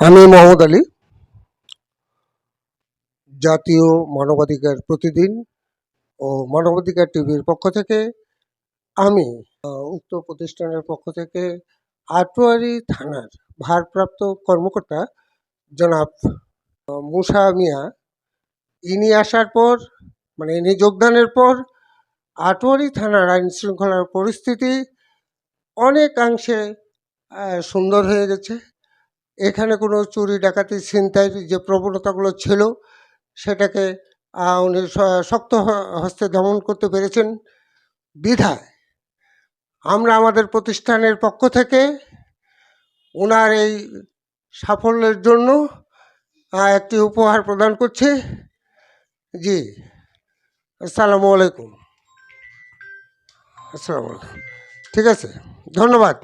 আমি মোহাম্মদ আলী। জাতীয় মানবাধিকার প্রতিদিন ও মানবাধিকার টিভির পক্ষ থেকে আমি উক্ত প্রতিষ্ঠানের পক্ষ থেকে আটোয়ারি থানার ভারপ্রাপ্ত কর্মকর্তা জনাব মুসা মিয়া। ইনি আসার পর মানে ইনি যোগদানের পর আটোয়ারি থানার আইন শৃঙ্খলার পরিস্থিতি অনেকাংশে সুন্দর হয়ে গেছে। এখানে কোনো চুরি ডাকাতি, ছিনতাইয়ের যে প্রবণতাগুলো ছিল, সেটাকে উনি শক্ত হস্তে দমন করতে পেরেছেন বিধায় আমরা আমাদের প্রতিষ্ঠানের পক্ষ থেকে ওনার এই সাফল্যের জন্য একটি উপহার প্রদান করছি। জি, আসসালামু আলাইকুম। আসসালামু আলাইকুম। ঠিক আছে, ধন্যবাদ।